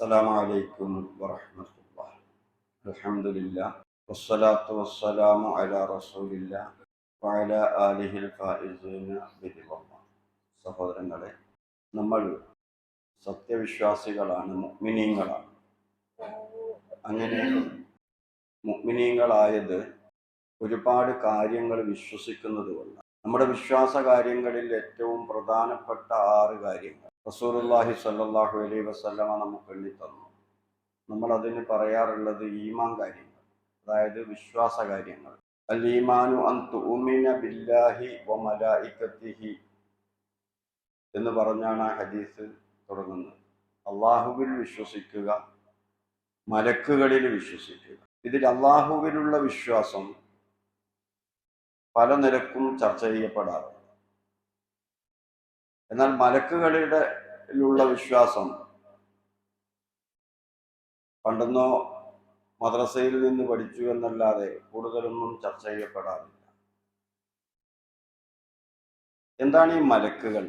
السلام عليكم ورحمة الله الحمد لله والصلاة والسلام على رسول الله وعلى آله الفائزين برضا الله സഹോദരങ്ങളെ നമ്മൾ സത്യവിശ്വാസികളാണ് മുഗ്മിനീങ്ങളാണ് അങ്ങനെ മുഗ്മിനീങ്ങളായത് ഒരുപാട് കാര്യങ്ങൾ വിശ്വസിക്കുന്നത് കൊണ്ട് നമ്മുടെ വിശ്വാസ കാര്യങ്ങളിൽ ഏറ്റവും പ്രധാനപ്പെട്ട ആറ് കാര്യങ്ങൾ റസൂലുള്ളാഹി സ്വല്ലല്ലാഹു അലൈഹി വസല്ലമ നമുക്ക് എണ്ണി തന്നു നമ്മൾ അതിന് പറയാറുള്ളത് ഈമാൻ കാര്യങ്ങൾ അതായത് വിശ്വാസ കാര്യങ്ങൾ. അൽ ഈമാനു അൻ തുഅ്മിന ബില്ലാഹി വ മലായികത്തിഹി എന്ന് പറഞ്ഞാണ് ആ ഹദീസ് തുടങ്ങുന്നത്. അള്ളാഹുവിൽ വിശ്വസിക്കുക മലക്കുകളിൽ വിശ്വസിക്കുക. ഇതിൽ അള്ളാഹുവിലുള്ള വിശ്വാസം പല നിരക്കും ചർച്ച ചെയ്യപ്പെടാറുണ്ട്. എന്നാൽ മലക്കുകളുടെ ഉള്ള വിശ്വാസം പണ്ടെന്നോ മദ്രസയിൽ നിന്ന് പഠിച്ചു എന്നല്ലാതെ കൂടുതലൊന്നും ചർച്ച ചെയ്യപ്പെടാറില്ല. എന്താണ് ഈ മലക്കുകൾ?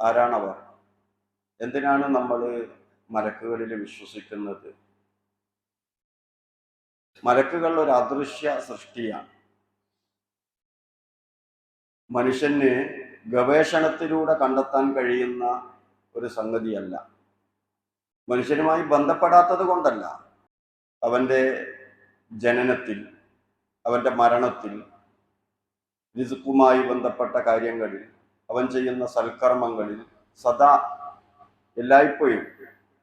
ആരാണവർ? എന്തിനാണ് നമ്മൾ മലക്കുകളിൽ വിശ്വസിക്കുന്നത്? മലക്കുകൾ ഒരു അദൃശ്യ സൃഷ്ടിയാണ്. മനുഷ്യന് ഗവേഷണത്തിലൂടെ കണ്ടെത്താൻ കഴിയുന്ന ഒരു സംഗതിയല്ല. മനുഷ്യരുമായി ബന്ധപ്പെടാത്തത് കൊണ്ടല്ല. അവന്റെ ജനനത്തിൽ അവന്റെ മരണത്തിൽ രിസുക്കുമായി ബന്ധപ്പെട്ട കാര്യങ്ങളിൽ അവൻ ചെയ്യുന്ന സൽക്കർമ്മങ്ങളിൽ സദാ എല്ലായ്പ്പോഴും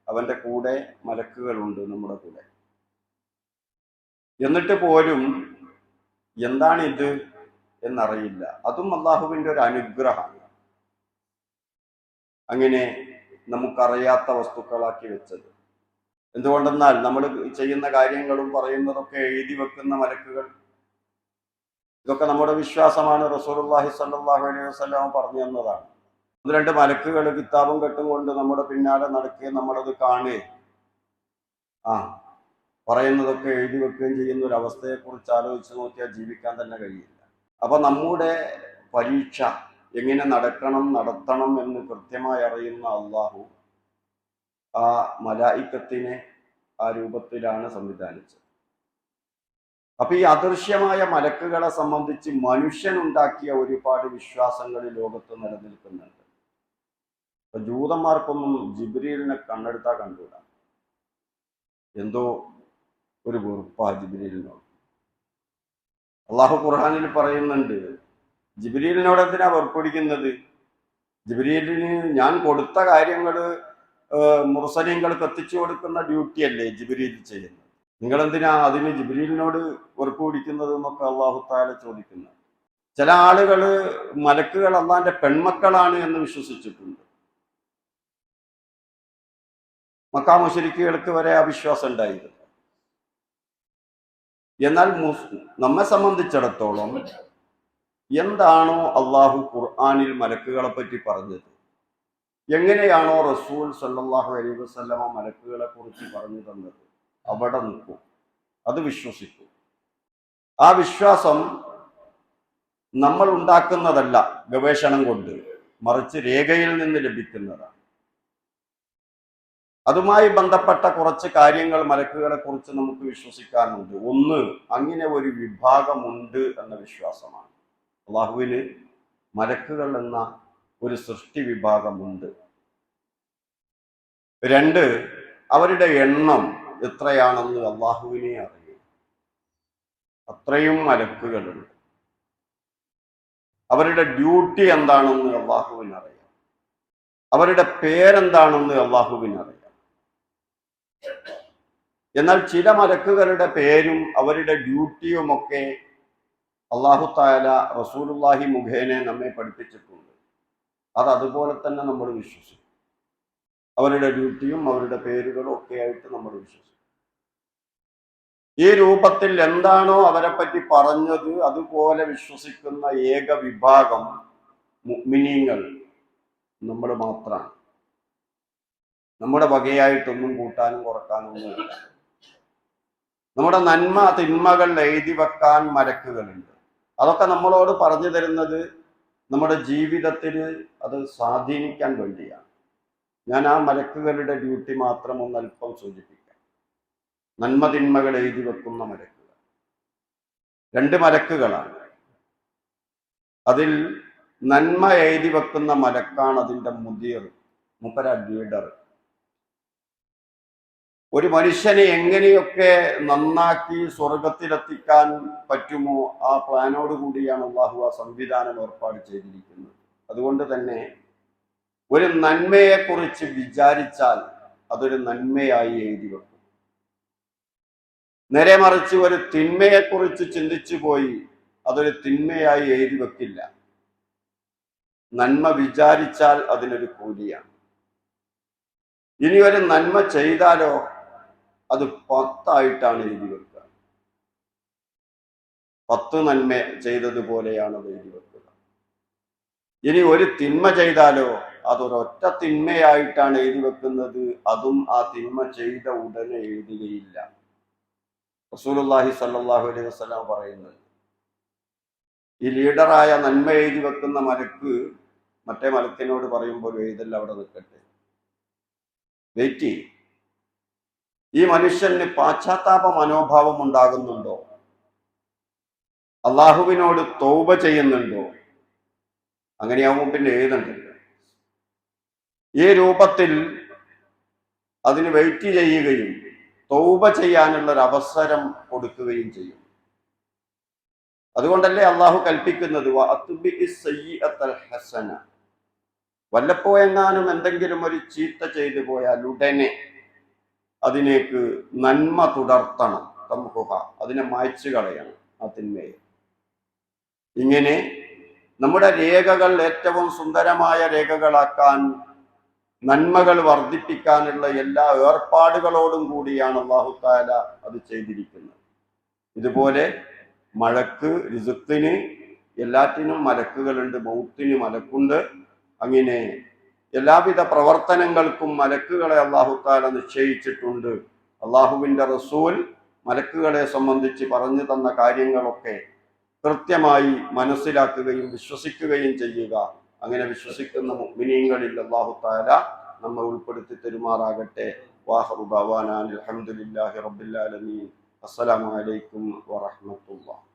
അവന്റെ കൂടെ മലക്കുകളുണ്ട് നമ്മുടെ കൂടെ. എന്നിട്ട് പോലും എന്താണിത് എന്നറിയില്ല. അതും അള്ളാഹുവിന്റെ ഒരു അനുഗ്രഹമാണ്. അങ്ങനെ നമുക്കറിയാത്ത വസ്തുക്കളാക്കി വെച്ചത്. എന്തുകൊണ്ടെന്നാൽ നമ്മൾ ചെയ്യുന്ന കാര്യങ്ങളും പറയുന്നതൊക്കെ എഴുതി വെക്കുന്ന മലക്കുകൾ. ഇതൊക്കെ നമ്മുടെ വിശ്വാസമാണ്. റസൂലുള്ളാഹി സല്ലാഹു അലൈഹി വസ്ലാം പറഞ്ഞു തന്നതാണ്. ഒന്ന് രണ്ട് മലക്കുകൾ കിതാബും കെട്ടും കൊണ്ട് നമ്മുടെ പിന്നാലെ നടക്കുകയും നമ്മളത് കാണുകയും ആ പറയുന്നതൊക്കെ എഴുതി വെക്കുകയും ചെയ്യുന്ന ഒരു അവസ്ഥയെക്കുറിച്ച് ആലോചിച്ച് നോക്കിയാൽ ജീവിക്കാൻ തന്നെ കഴിയില്ല. അപ്പൊ നമ്മുടെ പരീക്ഷ എങ്ങനെ നടക്കണം നടത്തണം എന്ന് കൃത്യമായി അറിയുന്ന അള്ളാഹു ആ മലായിക്കത്തിനെ ആ രൂപത്തിലാണ് സംവിധാനിച്ചത്. അപ്പൊ ഈ അദൃശ്യമായ മലക്കുകളെ സംബന്ധിച്ച് മനുഷ്യൻ ഉണ്ടാക്കിയ ഒരുപാട് വിശ്വാസങ്ങൾ ലോകത്ത് നിലനിൽക്കുന്നുണ്ട്. അപ്പൊ ജൂതന്മാർക്കൊന്നും ജിബ്രീലിനെ കണ്ണെടുത്താ കണ്ടുകൂടാ? എന്തോ ഒരു വെറുപ്പാ ജിബ്രീലിനോട്. അള്ളാഹു ഖുർഹാനിൽ പറയുന്നുണ്ട് ജിബ്രീലിനോട് എന്തിനാ വെറുപ്പിടിക്കുന്നത്? ജിബ്രീലിന് ഞാൻ കൊടുത്ത കാര്യങ്ങൾ മുർസലിങ്ങൾക്ക് എത്തിച്ചു കൊടുക്കുന്ന ഡ്യൂട്ടിയല്ലേ ജിബ്രീൽ ചെയ്യുന്നത്? നിങ്ങൾ എന്തിനാ അതിന് ജിബ്രീലിനോട് വെറുപ്പ് എന്നൊക്കെ അള്ളാഹു താല ചോദിക്കുന്നു. ചില ആളുകൾ മലക്കുകൾ അള്ളാന്റെ പെൺമക്കളാണ് എന്ന് വിശ്വസിച്ചിട്ടുണ്ട്. മക്കാമുശരിക്കുകൾക്ക് വരെ അവിശ്വാസം വിശ്വാസം ഉണ്ടായിരുന്നു എന്നാൽ നമ്മെ സംബന്ധിച്ചിടത്തോളം എന്താണോ അള്ളാഹു ഖുർആാനിൽ മലക്കുകളെ പറ്റി പറഞ്ഞത്? എങ്ങനെയാണോ റസൂൽ സല്ലാഹു അലൈഹി വസ്ലമ മലക്കുകളെ കുറിച്ച് പറഞ്ഞു തന്നത്? അവിടെ നിൽക്കും. അത് വിശ്വസിക്കും. ആ വിശ്വാസം നമ്മൾ ഉണ്ടാക്കുന്നതല്ല ഗവേഷണം കൊണ്ട് മറിച്ച് രേഖയിൽ നിന്ന് ലഭിക്കുന്നതാണ്. അതുമായി ബന്ധപ്പെട്ട കുറച്ച് കാര്യങ്ങൾ മലക്കുകളെ കുറിച്ച് നമുക്ക് വിശ്വസിക്കാനുണ്ട്. ഒന്ന് അങ്ങനെ ഒരു വിഭാഗമുണ്ട് എന്ന വിശ്വാസമാണ്. അള്ളാഹുവിന് മലക്കുകൾ എന്ന ഒരു സൃഷ്ടി വിഭാഗമുണ്ട്. രണ്ട് അവരുടെ എണ്ണം എത്രയാണെന്ന് അള്ളാഹുവിനെ അറിയും. അത്രയും മലക്കുകളുണ്ട്. അവരുടെ ഡ്യൂട്ടി എന്താണെന്ന് അള്ളാഹുവിനറിയാം. അവരുടെ പേരെന്താണെന്ന് അള്ളാഹുവിന് അറിയാം എന്നാൽ ചില മലക്കുകളുടെ പേരും അവരുടെ ഡ്യൂട്ടിയുമൊക്കെ അള്ളാഹു താല റസൂലുല്ലാഹി മുഖേനെ നമ്മെ പഠിപ്പിച്ചിട്ടുണ്ട്. അത് അതുപോലെ തന്നെ നമ്മൾ വിശ്വസിക്കും. അവരുടെ ഡ്യൂട്ടിയും അവരുടെ പേരുകളും ഒക്കെ ആയിട്ട് നമ്മൾ വിശ്വസിക്കും. ഈ രൂപത്തിൽ എന്താണോ അവരെ പറ്റി പറഞ്ഞത് അതുപോലെ വിശ്വസിക്കുന്ന ഏക വിഭാഗം മുഅ്മിനീങ്ങൾ നമ്മൾ മാത്രമാണ്. നമ്മുടെ വകയായിട്ടൊന്നും കൂട്ടാനും കുറക്കാനും ഒന്നുമില്ല നമ്മുടെ നന്മ തിന്മകൾ എഴുതി വെക്കാൻ മരക്കുകളുണ്ട്. അതൊക്കെ നമ്മളോട് പറഞ്ഞു തരുന്നത് നമ്മുടെ ജീവിതത്തിന് അത് സ്വാധീനിക്കാൻ വേണ്ടിയാണ്. ഞാൻ ആ മരക്കുകളുടെ ഡ്യൂട്ടി മാത്രം ഒന്ന് അല്പം സൂചിപ്പിക്കാം. നന്മ തിന്മകൾ എഴുതി വെക്കുന്ന മരക്കുകൾ. രണ്ട് മരക്കുകളാണ്. അതിൽ നന്മ എഴുതി വെക്കുന്ന മരക്കാണ് അതിന്റെ മുതിർ മുപ്പര ലീഡർ ഒരു മനുഷ്യനെ എങ്ങനെയൊക്കെ നന്നാക്കി സ്വർഗത്തിലെത്തിക്കാൻ പറ്റുമോ ആ പ്ലാനോട് കൂടിയാണ് അള്ളാഹു ആ സംവിധാനം ഏർപ്പാട് ചെയ്തിരിക്കുന്നത്. അതുകൊണ്ട് തന്നെ ഒരു നന്മയെക്കുറിച്ച് വിചാരിച്ചാൽ അതൊരു നന്മയായി എഴുതി വെക്കും. നേരെ മറിച്ച് ഒരു തിന്മയെക്കുറിച്ച് ചിന്തിച്ചു പോയി അതൊരു തിന്മയായി എഴുതി വെക്കില്ല. നന്മ വിചാരിച്ചാൽ അതിനൊരു കൂലിയാണ്. ഇനി ഒരു നന്മ ചെയ്താലോ അത് പത്തായിട്ടാണ് എഴുതി വെക്കുക. പത്ത് നന്മ ചെയ്തതുപോലെയാണ് അത് എഴുതി വെക്കുക. ഇനി ഒരു തിന്മ ചെയ്താലോ അതൊരൊറ്റ തിന്മയായിട്ടാണ് എഴുതി വെക്കുന്നത്. അതും ആ തിന്മ ചെയ്ത ഉടനെ എഴുതുകയില്ല. റസൂലുള്ളാഹി സല്ലല്ലാഹു അലൈഹി വസല്ലം പറയുന്നത് ഈ ലീഡറായ നന്മ എഴുതി വെക്കുന്ന മലക്ക് മറ്റേ മലക്കിനോട് പറയുമ്പോൾ എഴുതല്ല അവിടെ നിൽക്കട്ടെ. വെയിറ്റ് ചെയ്യും. ഈ മനുഷ്യന് പാശ്ചാത്താപ മനോഭാവം ഉണ്ടാകുന്നുണ്ടോ? അള്ളാഹുവിനോട് തൗബ ചെയ്യുന്നുണ്ടോ? അങ്ങനെയാവുമ്പോൾ പിന്നെ എഴുതണ്ടല്ലോ. ഈ രൂപത്തിൽ അതിന് വെയിറ്റ് ചെയ്യുകയും തൗബ ചെയ്യാനുള്ള ഒരു അവസരം കൊടുക്കുകയും ചെയ്യും. അതുകൊണ്ടല്ലേ അള്ളാഹു കൽപ്പിക്കുന്നത്? "വ അത്ബിഇ ഹസന. വല്ലപ്പോഴെങ്ങാനും എന്തെങ്കിലും ഒരു ചീത്ത ചെയ്തു പോയാൽ ഉടനെ അതിനേക്ക് നന്മ തുടർത്തണം. തംഹുഹ അതിനെ മായ്ച്ചു കളയണം. ആ തിന്മയെ ഇങ്ങനെ നമ്മുടെ രേഖകൾ ഏറ്റവും സുന്ദരമായ രേഖകളാക്കാൻ നന്മകൾ വർദ്ധിപ്പിക്കാനുള്ള എല്ലാ ഏർപ്പാടുകളോടും കൂടിയാണ് അള്ളാഹു താല അത് ചെയ്തിരിക്കുന്നത്. ഇതുപോലെ മഴക്ക് രിസുത്തിന് എല്ലാറ്റിനും മലക്കുകളുണ്ട് മൗത്തിന് മലക്കുണ്ട്. അങ്ങനെ എല്ലാവിധ പ്രവർത്തനങ്ങൾക്കും മലക്കുകളെ അള്ളാഹു താല നിശ്ചയിച്ചിട്ടുണ്ട്. അള്ളാഹുവിന്റെ റസൂൽ മലക്കുകളെ സംബന്ധിച്ച് പറഞ്ഞു തന്ന കാര്യങ്ങളൊക്കെ കൃത്യമായി മനസ്സിലാക്കുകയും വിശ്വസിക്കുകയും ചെയ്യുക. അങ്ങനെ വിശ്വസിക്കുന്ന മിനിയങ്ങളിൽ അള്ളാഹു താല നമ്മെ ഉൾപ്പെടുത്തി തെരുമാറാകട്ടെ. വാഹറു അലഹമുല്ലാഹി റബുല്ലാലമീൻ റബ്ബിൽ ആലമീൻ. അസ്സലാമു അലൈക്കും വറഹ്മത്തുള്ളാഹി.